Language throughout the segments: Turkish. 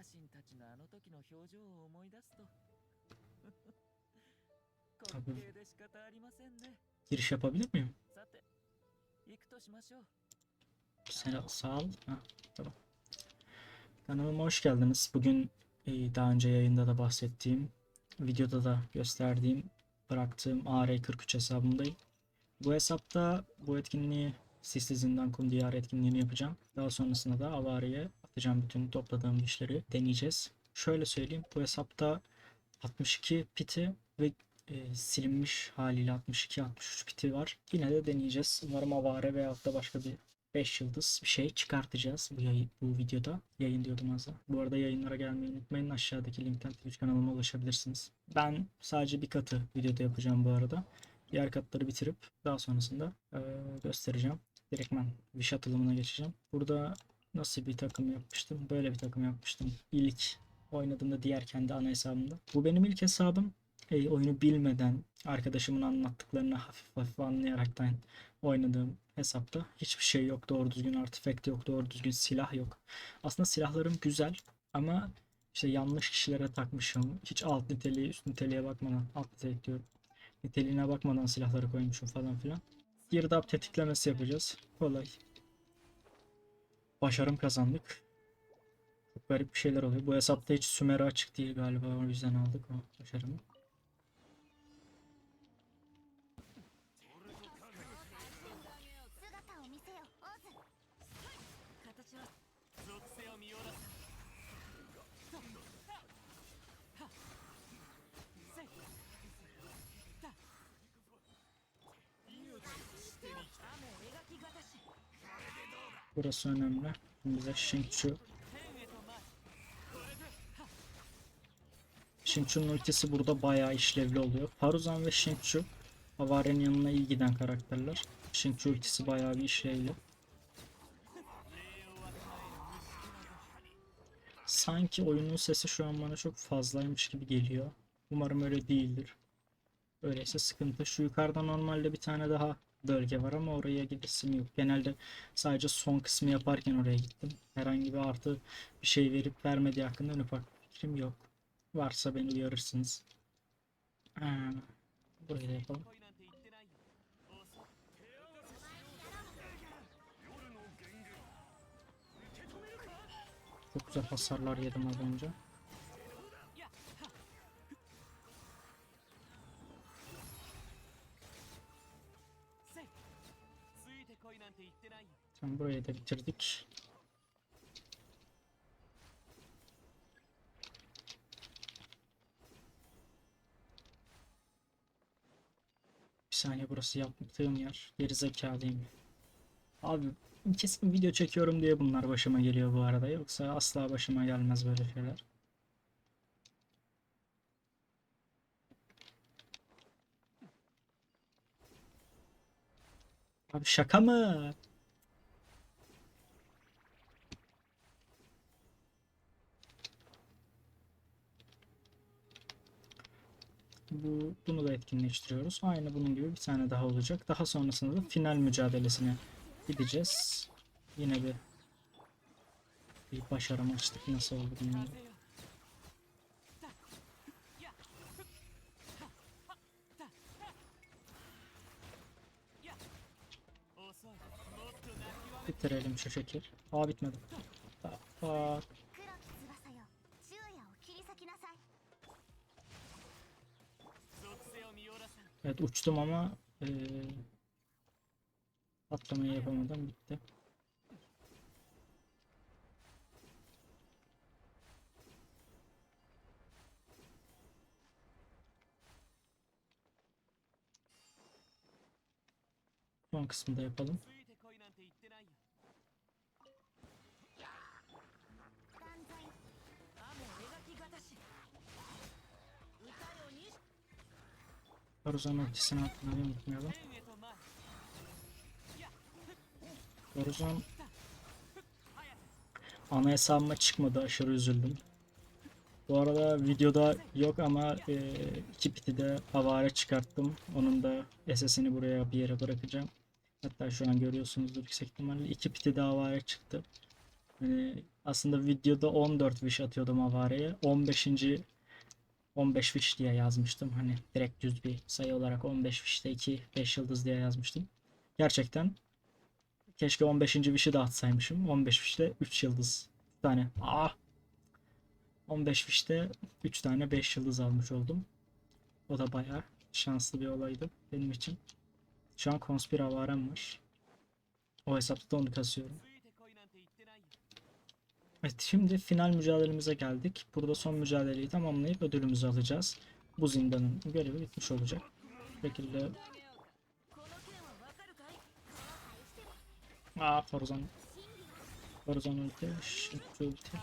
神たちのあの時の表情を思い出すと多分滑稽で仕方ありませんね Giriş yapabilir miyim? さて行くとしましょう Sen sağ ol. Ha, tamam. Kanalıma hoş geldiniz. Bugün e, daha önce yayında da bahsettiğim, videoda da gösterdiğim, bıraktığım AR43 hesabımdayım. Bu hesapta bu etkinliği Sisli Zindan Kum Diyarı etkinliğini yapacağım. Daha sonrasında da Avari'ye atacağım bütün topladığım işleri deneyeceğiz. Şöyle söyleyeyim bu hesapta 62 piti ve e, silinmiş haliyle 62-63 piti var. Yine de deneyeceğiz. Umarım Avare veyahut da başka bir 5 yıldız bir şey çıkartacağız bu, yayın, bu videoda. Yayın diyordum az. Bu arada yayınlara gelmeyi unutmayın. Aşağıdaki linkten Twitch kanalıma ulaşabilirsiniz. Ben sadece bir katı videoda yapacağım bu arada. Diğer katları bitirip daha sonrasında e, göstereceğim. Direktmen Wish atılımına geçeceğim. Burada nasıl bir takım yapmıştım? Böyle bir takım yapmıştım. İlk oynadığımda diğer kendi ana hesabımda. Bu benim ilk hesabım. E, oyunu bilmeden arkadaşımın anlattıklarını hafif hafif anlayaraktan oynadığım hesapta hiçbir şey yok. Doğru düzgün artifact yok. Doğru düzgün silah yok. Aslında silahlarım güzel ama işte yanlış kişilere takmışım. Hiç alt niteliği üst niteliğe bakmadan alt nitelik diyorum. Niteliğine bakmadan silahları koymuşum falan filan. Girdap tetiklemesi yapacağız. Kolay. Başarım kazandık. Çok garip bir şeyler oluyor. Bu hesapta hiç Sümer'e açık değil galiba. O yüzden aldık o başarımı. Burası önemli. Bize Shinchu. Shinchu'nun ultisi burada bayağı işlevli oluyor. Paruzan ve Shinchu Havari'nin yanına iyi giden karakterler. Shinchu ultisi bayağı bir işlevli. Sanki oyunun sesi şu an bana çok fazlaymış gibi geliyor. Umarım öyle değildir. Öyleyse sıkıntı. Şu yukarıda normalde bir tane daha bölge var ama oraya gidesim yok. Genelde sadece son kısmı yaparken oraya gittim. Herhangi bir artı bir şey verip vermediği hakkında en ufak fikrim yok. Varsa beni uyarırsınız. Ee, burayı da yapalım. Çok güzel hasarlar yedim az önce. Burayı da bitirdik. Bir saniye burası yaptığım yer. Geri zekalıyım. Abi kesin video çekiyorum diye bunlar başıma geliyor bu arada. Yoksa asla başıma gelmez böyle şeyler. Abi şaka mı? Bu, bunu da etkinleştiriyoruz. Aynı bunun gibi bir tane daha olacak. Daha sonrasında da final mücadelesine gideceğiz. Yine bir bir başaramaçtık nasıl oldu bilmiyorum. Bitirelim şu şekil. Aa bitmedi. Bak. Evet uçtum ama eee atlamayı yapamadım. Bitti. Son kısmı da yapalım. Koruzan ultisini atmayı unutmayalım. Koruzan ana hesabıma çıkmadı aşırı üzüldüm. Bu arada videoda yok ama e, iki piti de havare çıkarttım. Onun da SS'ini buraya bir yere bırakacağım. Hatta şu an görüyorsunuzdur yüksek ihtimalle iki piti de havare çıktı. Yani aslında videoda 14 wish atıyordum havareye. 15. 15 wish diye yazmıştım. Hani direkt düz bir sayı olarak 15 wish'te 2 5 yıldız diye yazmıştım. Gerçekten keşke 15. wish'i de atsaymışım. 15 wish'te 3 yıldız. Bir tane. Ah! 15 wish'te 3 tane 5 yıldız almış oldum. O da bayağı şanslı bir olaydı benim için. Şu an konspir avarem var. O hesapta da onu kasıyorum. Evet şimdi final mücadelemize geldik. Burada son mücadeleyi tamamlayıp ödülümüzü alacağız. Bu zindanın görevi bitmiş olacak. Bu şekilde... Aa Forzan. Forzan ulti. Şimdi ulti.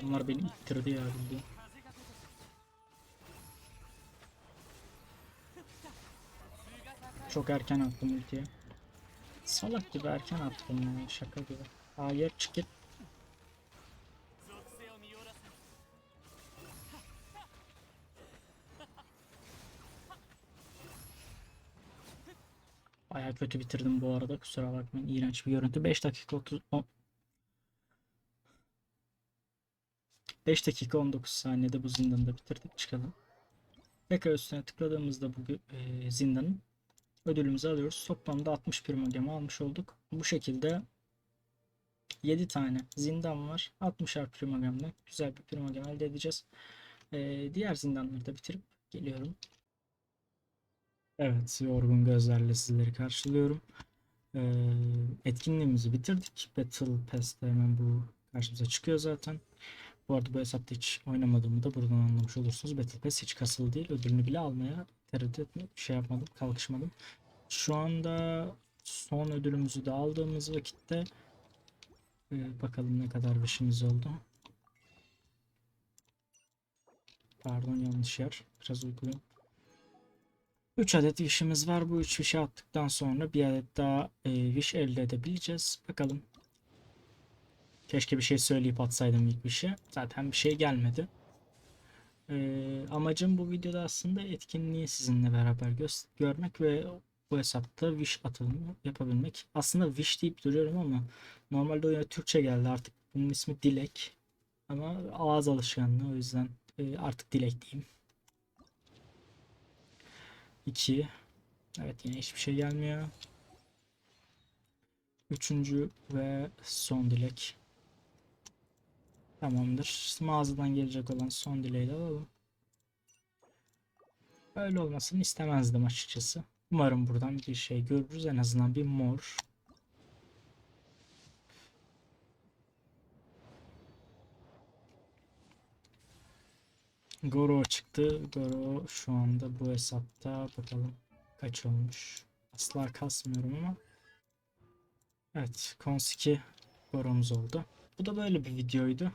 Bunlar beni ittirdi ya bildiğin. Çok erken attım ultiye. Salak gibi erken attım ya şaka gibi. Hayır çık git. Baya kötü bitirdim bu arada kusura bakmayın. İğrenç bir görüntü. 5 dakika 30 5 dakika 19 saniyede bu zindanı da bitirdik çıkalım. Tekrar üstüne tıkladığımızda bu e, zindanın ödülümüzü alıyoruz. Toplamda 60 primogemi almış olduk. Bu şekilde 7 tane zindan var. 60'ar primogemle güzel bir primogem elde edeceğiz. E, diğer zindanları da bitirip geliyorum. Evet, yorgun gözlerle sizleri karşılıyorum. E, etkinliğimizi bitirdik. Battle Pass'te hemen bu karşımıza çıkıyor zaten. Bu arada bu hesapta hiç oynamadığımı da buradan anlamış olursunuz. Battle Pass hiç kasılı değil. Ödülünü bile almaya tereddüt etme, şey yapmadım, kalkışmadım. Şu anda son ödülümüzü de aldığımız vakitte e, bakalım ne kadar işimiz oldu. Pardon yanlış yer. Biraz uykuluyum. 3 adet wish'imiz var. Bu 3 wish'i attıktan sonra bir adet daha e, wish elde edebileceğiz. Bakalım. Keşke bir şey söyleyip atsaydım ilk wish'e. Zaten bir şey gelmedi. E, amacım bu videoda aslında etkinliği sizinle beraber gö- görmek ve bu hesapta wish atılımı yapabilmek. Aslında wish deyip duruyorum ama normalde oyuna Türkçe geldi. Artık bunun ismi Dilek. Ama ağız alışkanlığı o yüzden e, artık Dilek diyeyim. 2 Evet yine hiçbir şey gelmiyor. Üçüncü ve son dilek. Tamamdır. Mağazadan gelecek olan son dileği de alalım. Öyle olmasını istemezdim açıkçası. Umarım buradan bir şey görürüz. En azından bir mor. Goro çıktı. Goro şu anda bu hesapta bakalım kaç olmuş. Asla kasmıyorum ama. Evet, Cons 2 Goro'muz oldu. Bu da böyle bir videoydu.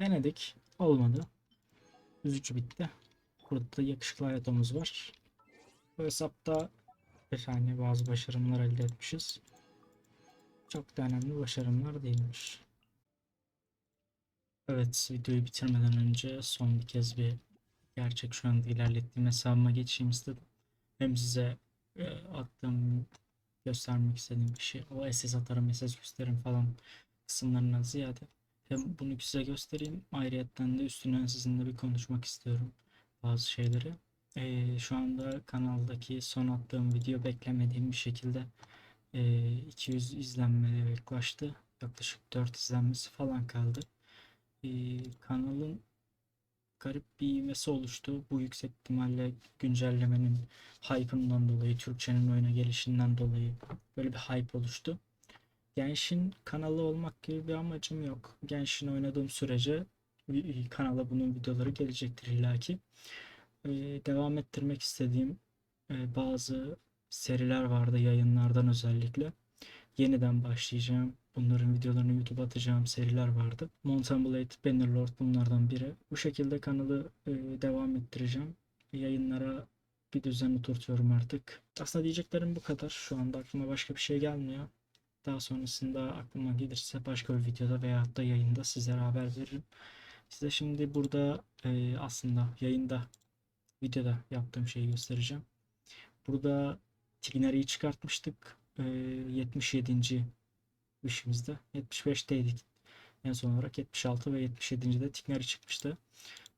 Denedik. Olmadı. Üzücü bitti. Burada da yakışıklı hayatomuz var. Bu hesapta bir tane bazı başarımlar elde etmişiz. Çok da önemli başarımlar değilmiş. Evet, videoyu bitirmeden önce son bir kez bir gerçek şu anda ilerlettiğim hesabıma geçeyim istedim. Hem size e, attığım, göstermek istediğim şey, o SS atarım, SS gösteririm falan kısımlarından ziyade hem bunu size göstereyim, ayrıyetten de üstüne sizinle bir konuşmak istiyorum bazı şeyleri. E, şu anda kanaldaki son attığım video beklemediğim bir şekilde e, 200 izlenmeye yaklaştı. Yaklaşık 4 izlenmesi falan kaldı e, kanalın garip bir ivmesi oluştu. Bu yüksek ihtimalle güncellemenin hype'ından dolayı, Türkçenin oyuna gelişinden dolayı böyle bir hype oluştu. Genshin kanalı olmak gibi bir amacım yok. Genshin oynadığım sürece e, kanala bunun videoları gelecektir illaki. E, devam ettirmek istediğim e, bazı seriler vardı yayınlardan özellikle. Yeniden başlayacağım. Bunların videolarını YouTube'a atacağım seriler vardı. Mountain Blade, Bannerlord bunlardan biri. Bu şekilde kanalı devam ettireceğim. Yayınlara bir düzen oturtuyorum artık. Aslında diyeceklerim bu kadar. Şu anda aklıma başka bir şey gelmiyor. Daha sonrasında aklıma gelirse başka bir videoda veya da yayında sizlere haber veririm. Size şimdi burada e, aslında yayında videoda yaptığım şeyi göstereceğim. Burada Tigneri'yi çıkartmıştık. E, 77. işimizde. 75'teydik. En son olarak 76 ve 77'de Tigneri çıkmıştı.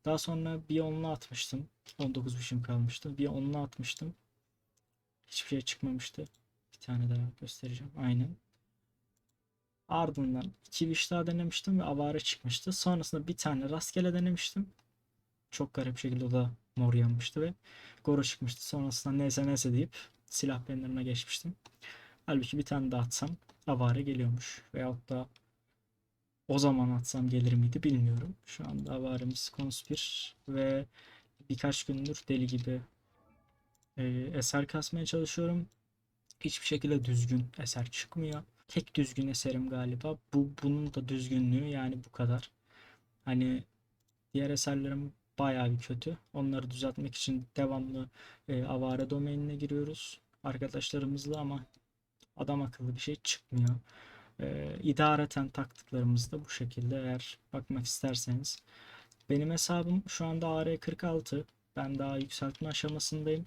Daha sonra bir onlu atmıştım. 19 wish'im kalmıştı. Bir onlu atmıştım. Hiçbir şey çıkmamıştı. Bir tane daha göstereceğim. Aynen. Ardından iki wish daha denemiştim ve avare çıkmıştı. Sonrasında bir tane rastgele denemiştim. Çok garip şekilde o da mor yanmıştı ve Goro çıkmıştı. Sonrasında neyse neyse deyip silah benlerine geçmiştim. Halbuki bir tane daha atsam avare geliyormuş. Veyahut da o zaman atsam gelir miydi bilmiyorum. Şu anda avaremiz konspir ve birkaç gündür deli gibi e, eser kasmaya çalışıyorum. Hiçbir şekilde düzgün eser çıkmıyor. Tek düzgün eserim galiba. Bu bunun da düzgünlüğü yani bu kadar. Hani diğer eserlerim bayağı bir kötü. Onları düzeltmek için devamlı e, avare domainine giriyoruz arkadaşlarımızla ama adam akıllı bir şey çıkmıyor. E, idareten taktıklarımız da bu şekilde eğer bakmak isterseniz. Benim hesabım şu anda AR46. Ben daha yükseltme aşamasındayım.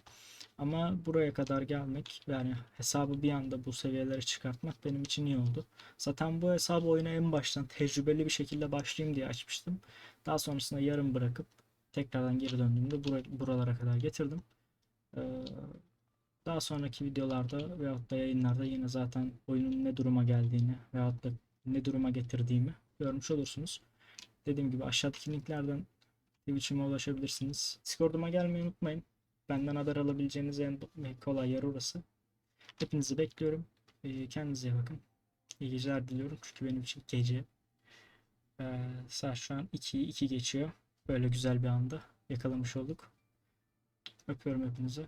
Ama buraya kadar gelmek yani hesabı bir anda bu seviyelere çıkartmak benim için iyi oldu. Zaten bu hesabı oyuna en baştan tecrübeli bir şekilde başlayayım diye açmıştım. Daha sonrasında yarım bırakıp tekrardan geri döndüğümde bura- buralara kadar getirdim. Ee, daha sonraki videolarda veyahut da yayınlarda yine zaten oyunun ne duruma geldiğini veyahut da ne duruma getirdiğimi görmüş olursunuz. Dediğim gibi aşağıdaki linklerden Twitch'ime ulaşabilirsiniz. Discord'uma gelmeyi unutmayın. Benden haber alabileceğiniz en kolay yer orası. Hepinizi bekliyorum. Ee, Kendinize iyi bakın. İyi geceler diliyorum çünkü benim için gece. Ee, saat şu an 2'yi 2 geçiyor. Böyle güzel bir anda yakalamış olduk. Öpüyorum hepinizi.